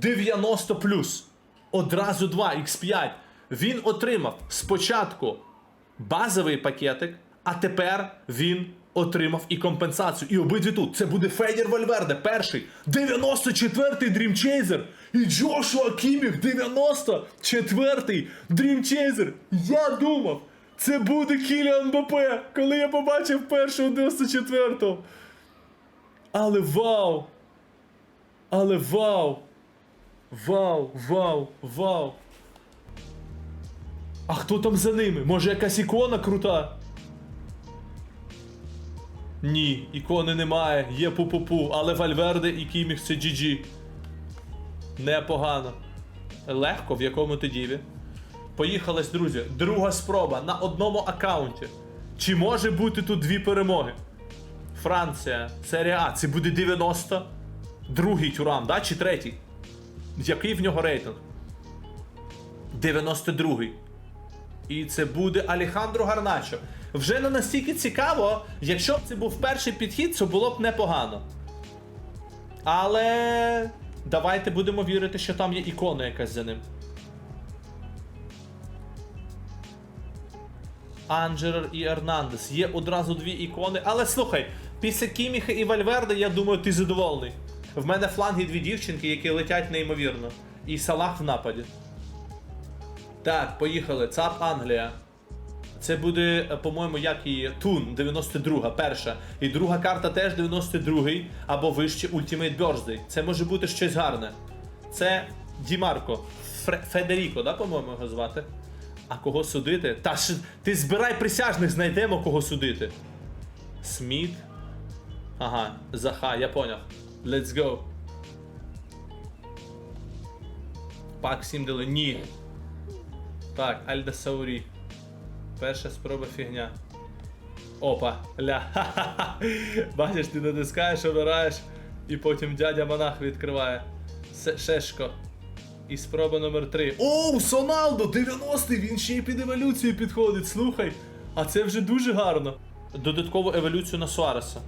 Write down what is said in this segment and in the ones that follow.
90 Одразу 2 X5. Він отримав спочатку базовий пакетик, а тепер він отримав і компенсацію. І обидві тут. Це буде Федір Вальверде, перший, 94-й Dream Chaser. І Джошуа Кіміх, 94-й Dream Chaser. Я думав, це буде Кіліан Мбаппе, коли я побачив першого 94-го. Але вау! Але вау! Вау, вау, вау! А хто там за ними? Може якась ікона крута? Ні, ікони немає, є пу-пу-пу, але Вальверде і Кіміх це GG. Непогано. Легко, в якому ти діві. Поїхались, друзі. Друга спроба на одному аккаунті. Чи може бути тут дві перемоги? Франція, серія А, це буде 90. Другий тюрам, да? Чи третій? Який в нього рейтинг? 92-й. І це буде Алехандро Гарначо. Вже не настільки цікаво, якщо б це був перший підхід, це було б непогано. Але давайте будемо вірити, що там є ікона якась за ним. Анджерер і Ернандес. Є одразу дві ікони. Але слухай, після Кіміха і Вальверде, я думаю, ти задоволений. В мене фланги дві дівчинки, які летять неймовірно. І Салах в нападі. Так, поїхали. ЦАП Англія. Це буде, е, по-моєму, як і Тун, 92, перша. І друга карта теж 92 або вище Ultimate Birthday. Це може бути щось гарне. Це Дімарко. Фре- Федеріко, да, по-моєму, його звати. А кого судити? Та ж ти збирай присяжних, знайдемо кого судити. Сміт. Ага, Заха, я поняв. Let's go. Пак 7 дали. Ні. Так, Альда Саурі. Перша спроба фігня. Опа, ля. Ха-ха-ха. Бачиш, ти натискаєш, обираєш, і потім дядя монах відкриває. Шешко. І спроба номер 3. Оу, Соналдо! 90-й! Він ще й під еволюцію підходить, слухай. А це вже дуже гарно. Додаткову еволюцію на Суареса.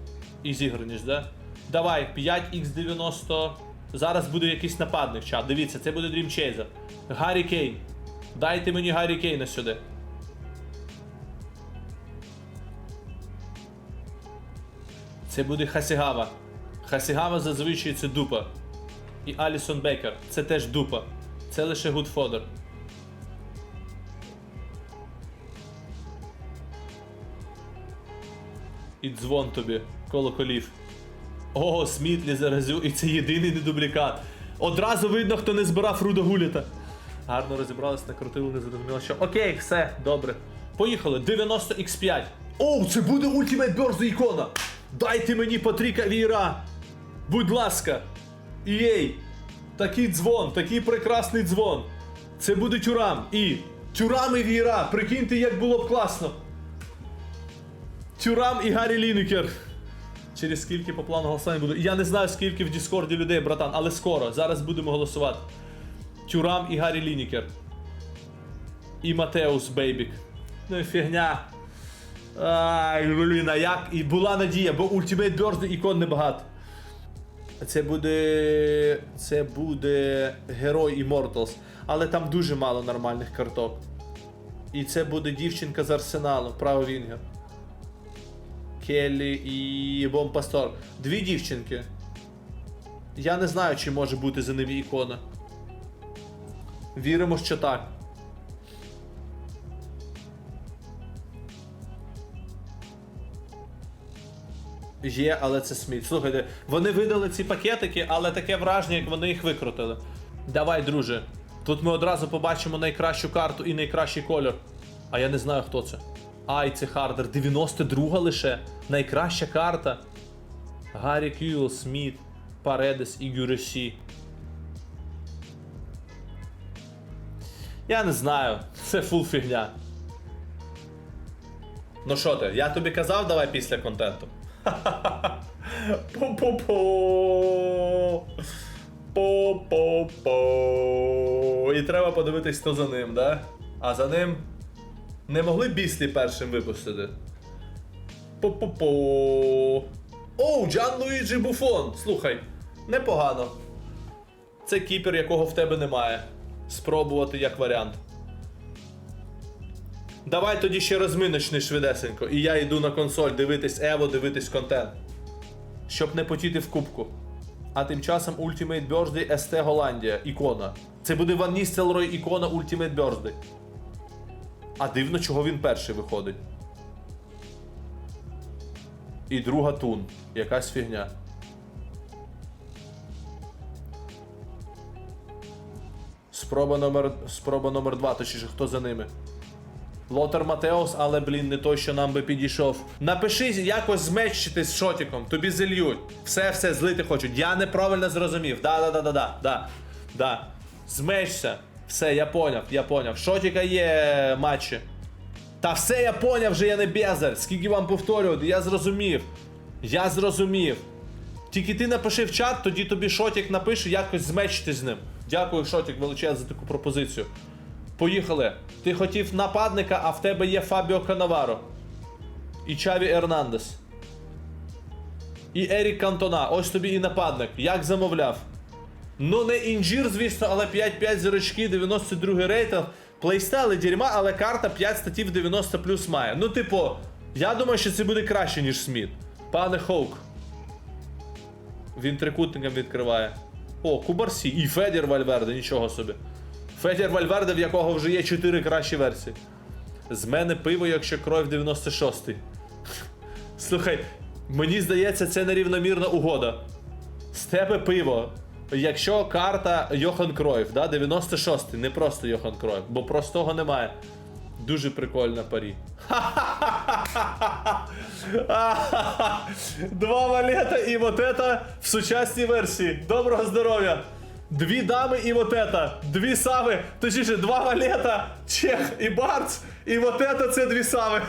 І зіграніш, да? Давай, 5х90. Зараз буде якийсь нападник, чат. Дивіться, це буде Chaser. Гаррі Кейн. Дайте мені Гаррі Кейна сюди. Це буде Хасігава. Хасігава зазвичай це дупа. І Алісон Бекер. Це теж дупа. Це лише гудфодер. І дзвон тобі, колоколів. О, Смітлі заразю, і це єдиний недублікат. Одразу видно, хто не збирав Руда Гуліта. Гарно розібрались, накрутили, не зрозуміло, що. Окей, все, добре. Поїхали. 90 x 5 Оу, це буде Ultimate Birthday ікона! Дайте мені Патріка Віра! Будь ласка! Єй! Такий дзвон, такий прекрасний дзвон. Це буде тюрам. І тюрам і віра. Прикиньте, як було б класно. Тюрам і Гаррі Лінекер. Через скільки по плану голосування буде. Я не знаю, скільки в Діскорді людей, братан, але скоро. Зараз будемо голосувати. Тюрам і Гаррі Лінекер. І Матеус Бейбік. Ну і фігня. Ай, блін, а як? І була надія, бо Ultimate Birthday ікон небагато. Це буде. Це буде Герой Immortals. Але там дуже мало нормальних карток. І це буде дівчинка з Арсеналу, право Вінгер. Келлі і Бом Пастор. Дві дівчинки. Я не знаю, чи може бути за ними ікона. Віримо, що так. Є, але це сміт. Слухайте, вони видали ці пакетики, але таке враження, як вони їх викрутили. Давай, друже. Тут ми одразу побачимо найкращу карту і найкращий кольор. А я не знаю, хто це. Ай, це Хардер. 92 лише. Найкраща карта. Гаррі Кюл, Сміт, Паредес і Гюресі. Я не знаю. Це фул фігня. Ну що ти, я тобі казав, давай після контенту. По-по-по. По-по-по. І треба подивитись, хто за ним, да? А за ним не могли Біслі першим випустити. По-по-по. Оу, Джан Луїджі Буфон. Слухай, непогано. Це кіпер, якого в тебе немає. Спробувати як варіант. Давай тоді ще розминочний швидесенько. І я йду на консоль дивитись Ево, дивитись контент. Щоб не потіти в кубку. А тим часом Ultimate Birthday ST Голландія. Ікона. Це буде Ван Ністелрой ікона Ultimate Birthday. А дивно, чого він перший виходить. І друга тун. Якась фігня. Спроба номер, спроба номер 2, точніше, хто за ними? Лотер Матеос, але, блін, не той, що нам би підійшов. Напиши якось змечити з шотіком, тобі зельють. Все, все, злити хочуть. Я неправильно зрозумів. Да, да, да, да, да. Да. Змечся. Все, я поняв, я поняв. Шотіка є матчі. Та все я поняв, вже я не безар. Скільки вам повторювати, я зрозумів. Я зрозумів. Тільки ти напиши в чат, тоді тобі Шотік напише, якось змечити з ним. Дякую, Шотік, величезно за таку пропозицію. Поїхали. Ти хотів нападника, а в тебе є Фабіо Канаваро. І Чаві Ернандес. І Ерік Кантона. Ось тобі і нападник. Як замовляв. Ну, не інжір, звісно, але 5-5 зірочки, 92 рейтинг. Плейстайли дерьма, але карта 5 статів 90 плюс має. Ну, типу, я думаю, що це буде краще, ніж Сміт. Пане Хоук. Він трикутником відкриває. О, Кубарсі і Федір Вальверде, нічого собі. Федір Вальверде, в якого вже є 4 кращі версії. З мене пиво, якщо кров 96-й. Слухай, мені здається, це нерівномірна угода. З тебе пиво Якщо карта Йохан Кройф, да, 96-й, не просто Йохан Кройф, бо простого немає. Дуже прикольна парі. Два валета і вот это в сучасній версії. Доброго здоров'я! Дві дами і вот это. Дві сави, точніше, два валета, чех і барц, і вот это це дві сави.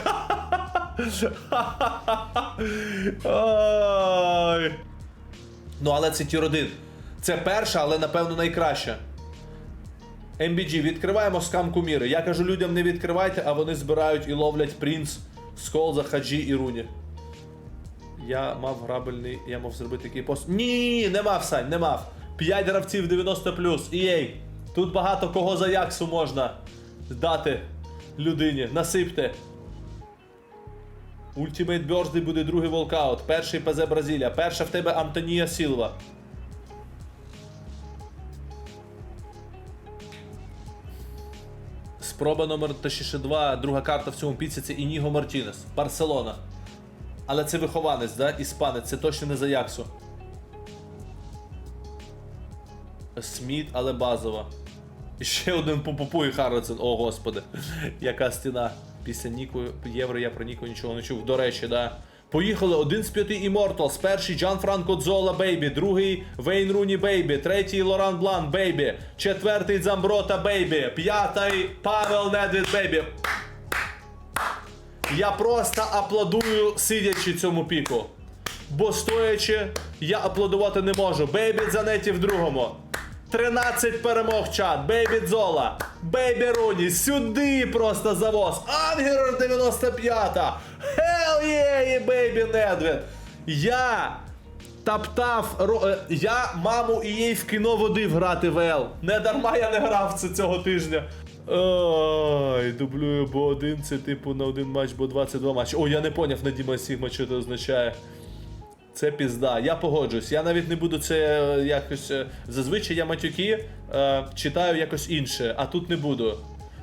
Ой. Ну, але це тір 1. Це перша, але напевно найкраща. MBG, відкриваємо скам куміри. Я кажу людям не відкривайте, а вони збирають і ловлять Принц, Сколза, Хаджі і Руні. Я мав грабельний, я мав зробити такий пост. Ні, не мав, Сань, не мав. 5 гравців 90 EA. Тут багато кого за Яксу можна дати людині. Насипте. Ultimate Birthday буде другий волкаут. Перший ПЗ Бразилія. Перша в тебе Антонія Сілва. Спроба номер точніше 2, друга карта в цьому піці це Ініго Мартінес. Барселона. Але це вихованець, да? Іспанець, це точно не за Яксу. Сміт, але базова. Ще один Пупупу і Харлесен. О, господи. Яка стіна. Після Ніку Євро я про Ніку нічого не чув. До речі, да. Поїхали один з п'яти Immortals. Перший Джан Франко Дзола Бейбі, другий Вейн Руні Бейбі, третій Лоран Блан Бейбі, четвертий Дзамброта Бейбі, п'ятий Павел Недвід Бейбі. Я просто аплодую, сидячи цьому піку. Бо стоячи, я аплодувати не можу. Бейбі Дзанеті в другому. 13 перемог чат. Бейбі Дзола. Бейбі Руні. Сюди просто завоз. Ангерор 95. Yeah, Бейбі Недвід. Я таптав. е, Я маму і їй в кіно водив грати в Ел. Не дарма я не грав це цього тижня. Ой, дублюю, бо один це типу на один матч, бо 22 матчі. О, я не поняв на Діма Сігма, що це означає. Це пізда. Я погоджуюсь. Я навіть не буду це е, якось. е, Зазвичай я матюки е, читаю якось інше, а тут не буду.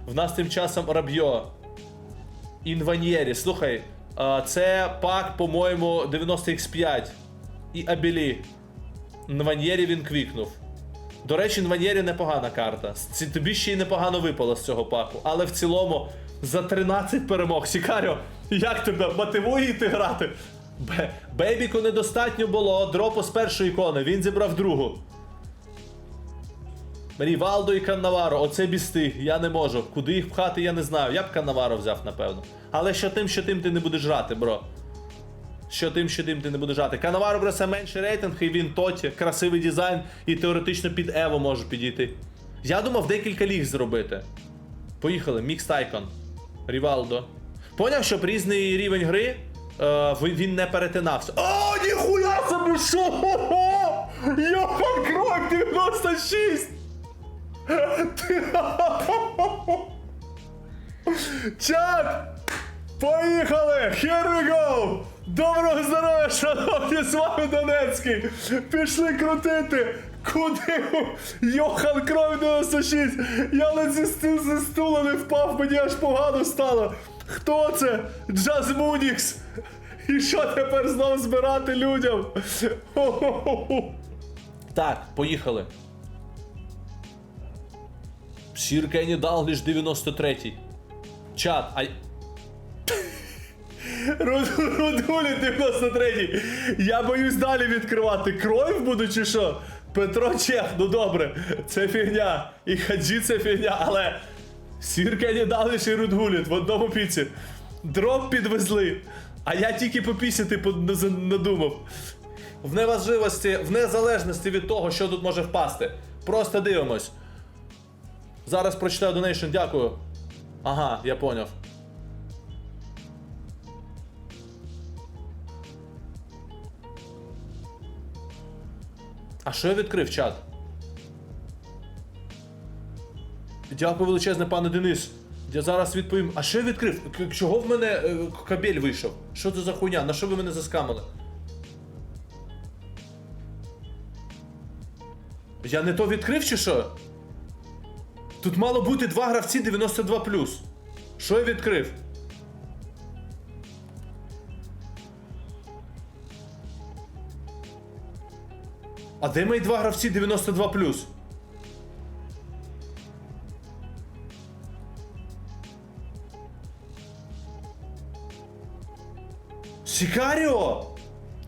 В нас тим часом Рабьо. Інваньєрі. Слухай, це пак, по-моєму, 90x5. І Абілі. Інваньєрі він квікнув. До речі, Інваньєрі непогана карта. Тобі ще й непогано випало з цього паку. Але в цілому за 13 перемог. Сікаріо, як тебе мотивує йти грати? Бе- Бейбіку недостатньо було дропу з першої ікони, він зібрав другу. Рівалдо і Каннаваро, оце бісти, я не можу. Куди їх пхати, я не знаю. Я б Каннаваро взяв, напевно. Але що тим, що тим ти не будеш грати, бро. Що тим, що тим ти не будеш грати. Канаваро просто менший рейтинг, і він тоті, красивий дизайн, і теоретично під Ево може підійти. Я думав декілька ліг зробити. Поїхали, Мікс Тайкон. Рівалдо. Поняв, щоб різний рівень гри е, він не перетинався. О, ніхуя собі! Що? Крок 96! Чат! Поїхали! Here we go! Доброго здоров'я, шановні, з вами Донецький! Пішли крутити! Куди? Йохан Кров 96! Я ледь зі, сту- зі стула не впав, мені аж погано стало! Хто це? Джаз Мунікс! І що тепер знов збирати людям? Так, поїхали. Сір Кенні Далгліш 93-й. Чат, а. Руд- 93-й. Я боюсь далі відкривати. Кров буду чи що? Петро Чех, ну добре, це фігня. І хаджі це фігня, але. Сір Кенні Далгліш і Рудгуліт в одному піці. Дроп підвезли. А я тільки попісяти под- наз- надумав. В неважливості, в незалежності від того, що тут може впасти. Просто дивимось. Зараз прочитаю донейшн, дякую. Ага, я поняв. А що я відкрив чат? Дякую величезне, пане Денис. Я зараз відповім. А що я відкрив? Чого в мене е, кабель вийшов? Що це за хуйня? На що ви мене заскамили? Я не то відкрив чи що? Тут мало бути два гравці 92. Що я відкрив? А де мої два гравці 92 Сікаріо!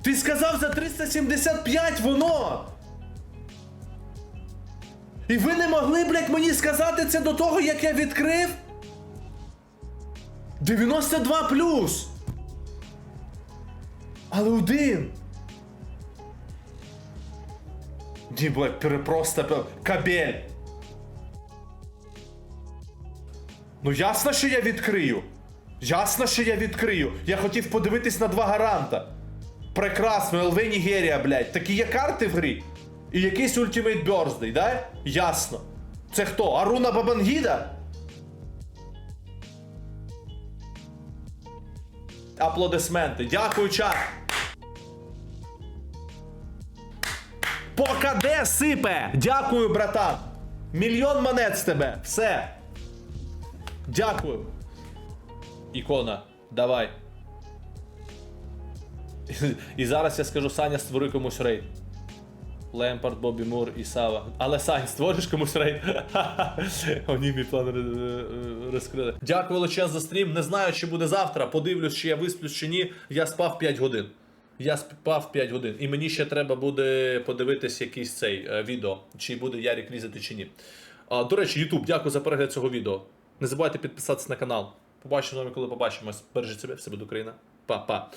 Ти сказав за 375 воно! І ви не могли, блядь, мені сказати це до того, як я відкрив? 92 плюс! Але один! Ні, блядь, просто кабель. Ну ясно, що я відкрию. Ясно, що я відкрию. Я хотів подивитись на два гаранта. Прекрасно, ЛВ Нігерія, блядь. Такі є карти в грі. І якийсь Ultimate Birthday, да? Ясно. Це хто? Аруна Бабангіда? Аплодисменти. Дякую, чат. Покаде сипе! Дякую, братан! Мільйон монет з тебе! Все! Дякую! Ікона, давай. І зараз я скажу Саня, створи комусь рейд. Лемпард, Бобі Мур і Сава. Але Сань, створиш комусь рейд? Вони мій план розкрили. Дякую величезно за стрім. Не знаю, чи буде завтра. Подивлюсь, чи я висплюсь чи ні. Я спав 5 годин. Я спав 5 годин. І мені ще треба буде подивитись якийсь цей е, відео, чи буде Ярік різати чи ні. До речі, Ютуб, дякую за перегляд цього відео. Не забувайте підписатися на канал. Побачимо з коли побачимось. Бережіть себе, все буде Україна. Па-па.